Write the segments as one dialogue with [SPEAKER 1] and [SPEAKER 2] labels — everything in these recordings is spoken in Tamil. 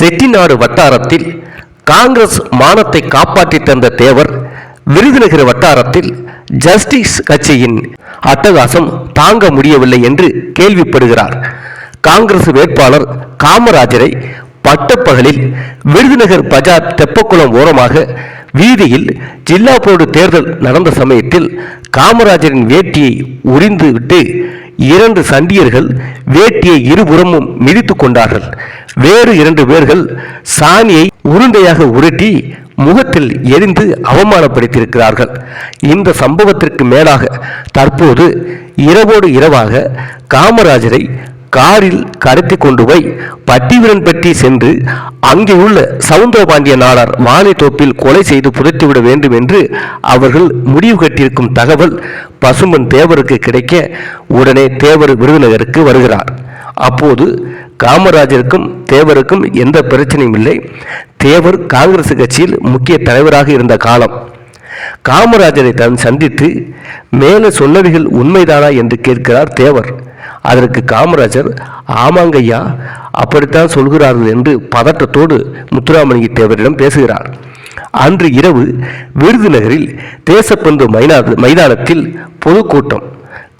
[SPEAKER 1] செட்டிநாடு வட்டாரத்தில் காங்கிரஸ் மானத்தை காப்பாற்றி தந்த தேவர் விருதுநகர் வட்டாரத்தில் ஜஸ்டிஸ் கட்சியின் அட்டகாசம் தாங்க முடியவில்லை என்று கேள்விப்படுகிறார். காங்கிரஸ் வேட்பாளர் காமராஜரை பட்டப்பகலில் விருதுநகர் பஜார் தெப்பக்குளம் ஓரமாக வீதியில் ஜில்லா போர்டு தேர்தல் நடந்த சமயத்தில் காமராஜரின் வேட்டியை உறிந்துவிட்டு இரண்டு சண்டியர்கள் வேட்டியை இருபுறமும் மிதித்து கொண்டார்கள். வேறு இரண்டு பேர்கள் சாணியை உருண்டையாக உருட்டி முகத்தில் எரிந்து அவமானப்படுத்தியிருக்கிறார்கள். இந்த சம்பவத்திற்கு மேலாக தற்போது இரவோடு இரவாக காமராஜரை காரில் கடத்தி கொண்டு போய் பட்டிவரன்பட்டி சென்று அங்கே உள்ள சவுந்தரபாண்டிய நாடார் வாழைத்தோப்பில் கொலை செய்து புதைத்துவிட வேண்டும் என்று அவர்கள் முடிவு கட்டியிருக்கும் தகவல் பசும்பன் தேவருக்கு கிடைக்க உடனே தேவர் விருதுநகருக்கு வருகிறார். அப்போது காமராஜருக்கும் தேவருக்கும் எந்த பிரச்சனையும் இல்லை. தேவர் காங்கிரஸ் கட்சியில் முக்கிய தலைவராக இருந்த காலம். காமராஜரை தான் சந்தித்து மேலே சொன்னவைகள் உண்மைதானா? என்று கேட்கிறார் தேவர். அதற்கு காமராஜர் ஆமாங்கய்யா அப்படித்தான் சொல்கிறார்கள் என்று பதட்டத்தோடு முத்துராமலிங்க தேவரிடம் பேசுகிறார். அன்று இரவு விருதுநகரில் தேசப்பந்து மைனா மைதானத்தில் பொதுக்கூட்டம்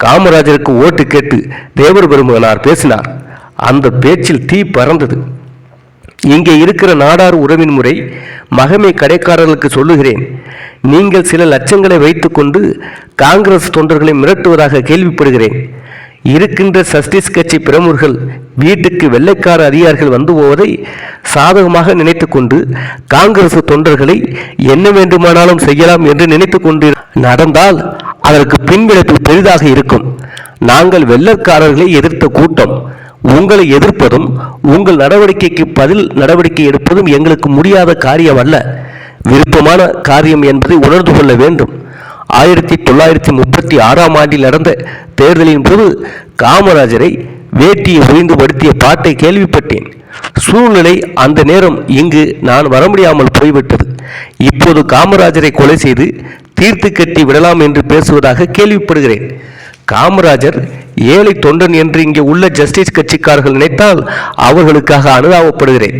[SPEAKER 1] காமராஜருக்கு ஓட்டு கேட்டு தேவர் பெருமகனார் பேசினார். அந்த பேச்சில் தீ பறந்தது. இங்கே இருக்கிற நாடார் உறவின் முறை மகமை கடைக்காரர்களுக்கு சொல்லுகிறேன். நீங்கள் சில லட்சங்களை வைத்துக்கொண்டு காங்கிரஸ் தொண்டர்களை மிரட்டுவதாக கேள்விப்படுகிறேன். இருக்கின்ற சஸ்டிஸ் கட்சி பிரமுகர்கள் வீட்டுக்கு வெள்ளைக்கார அதிகாரிகள் வந்து போவதை சாதகமாக நினைத்துக்கொண்டு காங்கிரஸ் தொண்டர்களை என்ன வேண்டுமானாலும் செய்யலாம் என்று நினைத்துக்கொண்டு நடந்தால் அதற்கு பின்விளைப்பு பெரிதாக இருக்கும். நாங்கள் வெள்ளக்காரர்களை எதிர்த்த கூட்டம் உங்களை எதிர்ப்பதும் உங்கள் நடவடிக்கைக்கு பதில் நடவடிக்கை எடுப்பதும் எங்களுக்கு முடியாத காரியம் அல்ல. விருப்பமான காரியம் என்பதை உணர்ந்து கொள்ள வேண்டும். ஆயிரத்தி தொள்ளாயிரத்தி முப்பத்தி ஆறாம் ஆண்டில் நடந்த தேர்தலின் போது காமராஜரை வேட்டியை ஒழிந்துபடுத்திய பாட்டை கேள்விப்பட்டேன். சூழ்நிலை அந்த நேரம் இங்கு நான் வர முடியாமல் போய்விட்டது. இப்போது காமராஜரை கொலை செய்து தீர்த்து கட்டி விடலாம் என்று பேசுவதாக கேள்விப்படுகிறேன். காமராஜர் ஏழை தொண்டன் என்று இங்கே உள்ள ஜஸ்டிஸ் கட்சிக்காரர்கள் நினைத்தால் அவர்களுக்காக அனுதாபப்படுகிறேன்.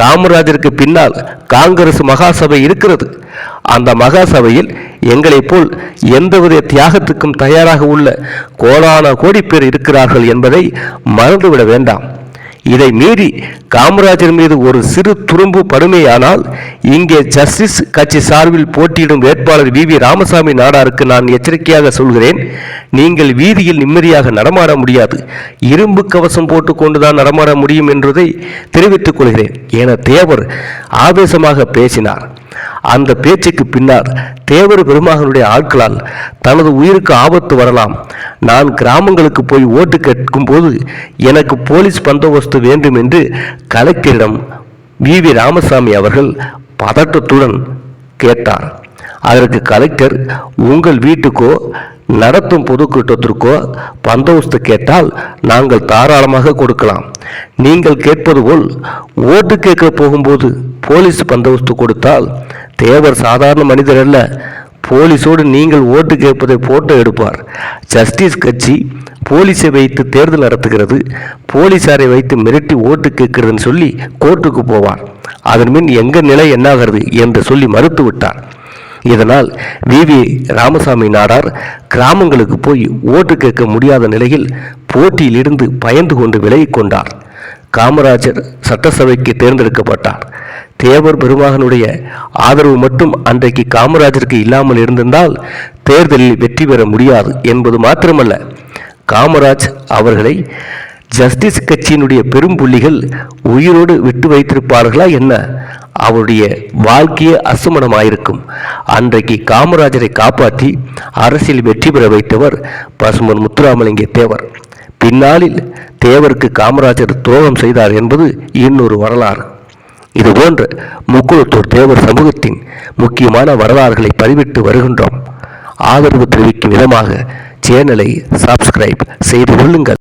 [SPEAKER 1] காமராஜருக்கு பின்னால் காங்கிரஸ் மகாசபை இருக்கிறது. அந்த மகாசபையில் எங்களைப் போல் எந்தவித தியாகத்துக்கும் தயாராக உள்ள கோடான கோடி பேர் இருக்கிறார்கள் என்பதை மறந்துவிட வேண்டாம். இதை மீறி காமராஜர் மீது ஒரு சிறு துரும்பு படுமையானால் இங்கே ஜஸ்டிஸ் கட்சி சார்பில் போட்டியிடும் வேட்பாளர் வி. வி. ராமசாமி நாடாருக்கு நான் எச்சரிக்கையாக சொல்கிறேன் நீங்கள் வீதியில் நிம்மதியாக நடமாட முடியாது. இரும்பு கவசம் போட்டுக்கொண்டுதான் நடமாட முடியும் என்பதை தெரிவித்துக் கொள்கிறேன். என தேவர் ஆவேசமாக பேசினார். அந்த பேச்சுக்கு பின்னால் தேவர் பெருமகனுடைய ஆட்களால் தனது உயிருக்கு ஆபத்து வரலாம். நான் கிராமங்களுக்கு போய் ஓட்டு கேட்கும் போது எனக்கு போலீஸ் பந்தோபஸ்து வேண்டும் என்று கலெக்டரிடம் வி. வி. ராமசாமி அவர்கள் பதட்டத்துடன் கேட்டார். அதற்கு கலெக்டர் உங்கள் வீட்டுக்கோ நடத்தும் பொதுக்கூட்டத்திற்கோ பந்தோபஸ்து கேட்டால் நாங்கள் தாராளமாக கொடுக்கலாம். நீங்கள் கேட்பது போல் ஓட்டு கேட்க போகும்போது போலீஸ் பந்தோபஸ்து கொடுத்தால் தேவர் சாதாரண மனிதர் அல்ல. போலீஸோடு நீங்கள் ஓட்டு கேட்பதை போட்டோ எடுப்பார். ஜஸ்டிஸ் கட்சி போலீஸை வைத்து தேர்தல் நடத்துகிறது. போலீசாரை வைத்து மிரட்டி ஓட்டு கேட்கிறதுன்னு சொல்லி கோர்ட்டுக்கு போவார். அதன் பின் எங்கள் நிலை என்னாகிறது என்று சொல்லி மறுத்து விட்டார். இதனால் வி. வி. ராமசாமி நாடார் கிராமங்களுக்கு போய் ஓட்டு கேட்க முடியாத நிலையில் போட்டியிலிருந்து பயந்து கொண்டு விலகிக் கொண்டார். காமராஜர் சட்டசபைக்கு தேர்ந்தெடுக்கப்பட்டார். தேவர் பெருமகனுடைய ஆதரவு மட்டும் அன்றைக்கு காமராஜருக்கு இல்லாமல் இருந்திருந்தால் தேர்தலில் வெற்றி பெற முடியாது என்பது மாத்திரமல்ல. காமராஜ் அவர்களை ஜஸ்டிஸ் கட்சியினுடைய பெரும் புள்ளிகள் உயிரோடு விட்டு வைத்திருப்பார்களா என்ன? அவருடைய வாழ்க்கையே அசுமணமாயிருக்கும் அன்றைக்கு காமராஜரை காப்பாற்றி அரசியல் வெற்றி பெற வைத்தவர் பசுமன் முத்துராமலிங்க தேவர். பின்னாளில் தேவருக்கு காமராஜர் துரோகம் செய்தார் என்பது இன்னொரு வரலாறு. இதுபோன்று முக்குளத்தூர் தேவர் சமூகத்தின் முக்கியமான வரலாறுகளை பதிவிட்டு வருகின்றோம். ஆதரவு தெரிவிக்கும் விதமாக சேனலை சப்ஸ்கிரைப் செய்து கொள்ளுங்கள்.